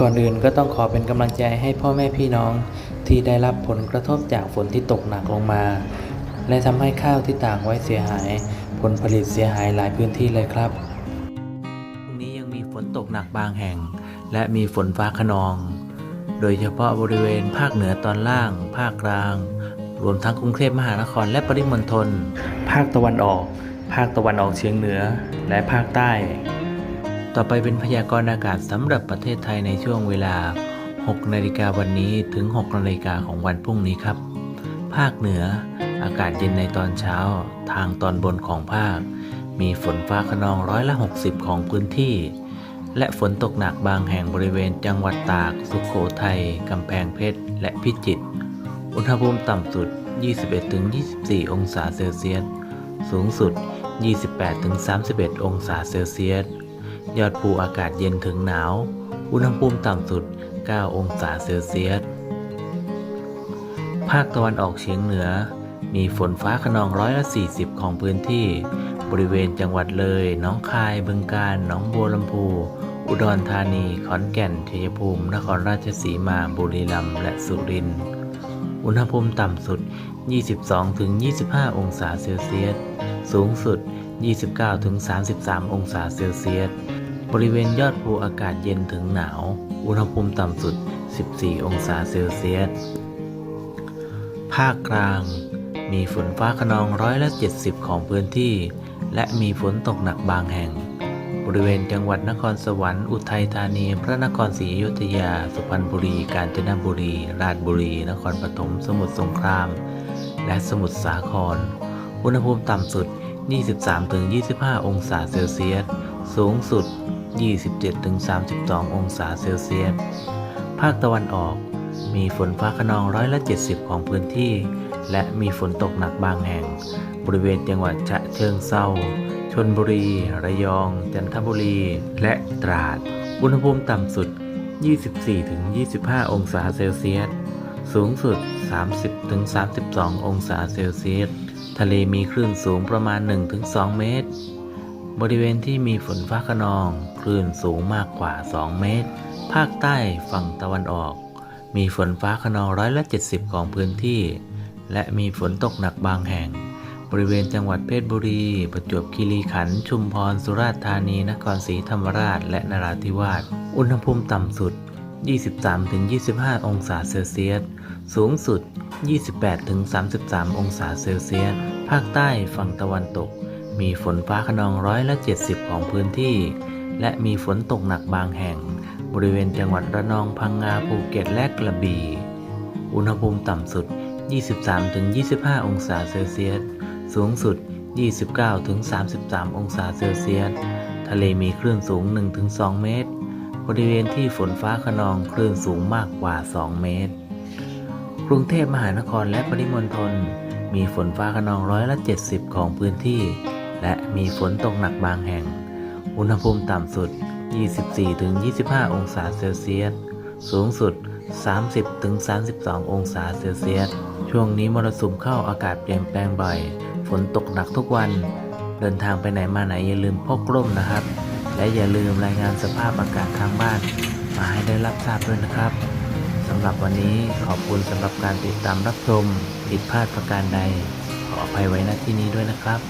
ก่อนอื่นก็ต้องขอเป็นกำลังใจให้พ่อแม่พี่น้องที่ได้รับผลกระทบจากฝนที่ตกหนักลงมา และทำให้ข้าวที่ตากไว้เสียหาย ผลผลิตเสียหายหลายพื้นที่เลยครับพรุ่งนี้ยังมีฝนตกหนักบางแห่ง และมีฝนฟ้าขนอง โดยเฉพาะบริเวณภาคเหนือตอนล่าง ภาคกลาง รวมทั้งกรุงเทพมหานครและปริมณฑลภาคตะวันออก ภาคตะวันออกเฉียงเหนือและภาคใต้ ต่อไปเป็นพยากรณ์อากาศสำหรับประเทศไทยในช่วงเวลา 6 นาฬิกาวันนี้ถึง 6 นาฬิกาของวันพรุ่งนี้ครับ ภาคเหนือ อากาศเย็นในตอนเช้า ทางตอนบนของภาค มีฝนฟ้าขนองร้อยละ 60 ของพื้นที่ และฝนตกหนักบางแห่งบริเวณจังหวัดตาก สุขโขทัยกำแพงเพชร และพิจิตร อุณหภูมิต่ำสุด 21-24 องศาเซลเซียส สูงสุด 28-31 องศาเซลเซียส ยอดภูอากาศเย็นถึงหนาว อุณหภูมิต่ำสุด 9 องศาเซลเซียส ภาคตะวันออกเฉียงเหนือ มีฝนฟ้าขนองร้อยละ 40 ของพื้นที่ บริเวณจังหวัดเลย น้องคาย บึงกาฬ หนองบัวลำพู อุดรธานี ขอนแก่น ชัยภูมิ นครราชสีมา บุรีรัมย์ และสุรินทร์ อุณหภูมิต่ำสุด 22-25 องศาเซลเซียส สูงสุด29-33 องศาเซลเซียส บริเวณยอดภูอากาศเย็นถึงหนาว อุณหภูมิต่ำสุด 14 องศาเซลเซียส ภาคกลางมีฝนฟ้าขนองร้อยละ 70 ของพื้นที่ และมีฝนตกหนักบางแห่ง บริเวณจังหวัดนครสวรรค์ อุทัยธานี พระนครศรีอยุธยา สุพรรณบุรี กาญจนบุรี ราชบุรี นครปฐม สมุทรสงคราม และสมุทรสาคร อุณหภูมิต่ำสุด 23-25 องศาเซลเซียส สูงสุด 27-32 องศาเซลเซียส ภาคตะวันออกมีฝนฟ้าขนองร้อยละ 70 ของพื้นที่ และมีฝนตกหนักบางแห่ง บริเวณจังหวัดฉะเชิงเซาชนบุรี ระยอง จันทบุรี และตราด อุณหภูมิต่ำสุด 24-25 องศาเซลเซียส สูงสุด 30-32 องศาเซลเซียส ทะเลมีคลื่นสูงประมาณ 1-2 เมตร บริเวณที่มีฝนฟ้าขนอง คลื่นสูงมากกว่า 2 เมตร ภาคใต้ฝั่งตะวันออก มีฝนฟ้าขนองร้อยละ 70 ของพื้นที่ และมีฝนตกหนักบางแห่ง บริเวณจังหวัดเพชรบุรี ประจวบคีรีขันธ์ ชุมพร สุราษฎร์ธานี นครศรีธรรมราช และนราธิวาส อุณหภูมิต่ำสุด 23-25 องศาเซลเซียส สูงสุด 28-33 องศาเซลเซียส ภาคใต้ฝั่งตะวันตก มีฝนฟ้าขนองร้อยละ 70 ของพื้นที่ และมีฝนตกหนักบางแห่ง บริเวณจังหวัดระนองพังงาภูเก็ตและกระบี่อุณหภูมิต่ำสุด 23-25 องศาเซลเซียส สูงสุด 29-33 องศาเซลเซียส ทะเลมีคลื่นสูง 1-2 เมตร บริเวณที่ฝนฟ้าขนองคลื่นสูงมากกว่า 2 เมตร กรุงเทพมหานครและปริมณฑลมีฝนฟ้าขนองร้อยละ 70 ของพื้นที่ และมีฝนตกหนักบางแห่ง อุณหภูมิต่ำสุด 24-25 องศาเซลเซียส สูงสุด 30-32 องศาเซลเซียส ช่วงนี้มรสุมเข้าอากาศเปลี่ยนแปลงบ่อย ฝนตกหนักทุกวัน เดินทางไปไหนมาไหนอย่าลืมพกร่มนะครับ และอย่าลืมรายงานสภาพอากาศทางบ้าน มาให้ได้รับทราบด้วยนะครับสำหรับวันนี้ขอบคุณสำหรับการติดตามรับชมผิดพลาดประการใด ขออภัยไว้ณที่นี้ด้วยนะครับ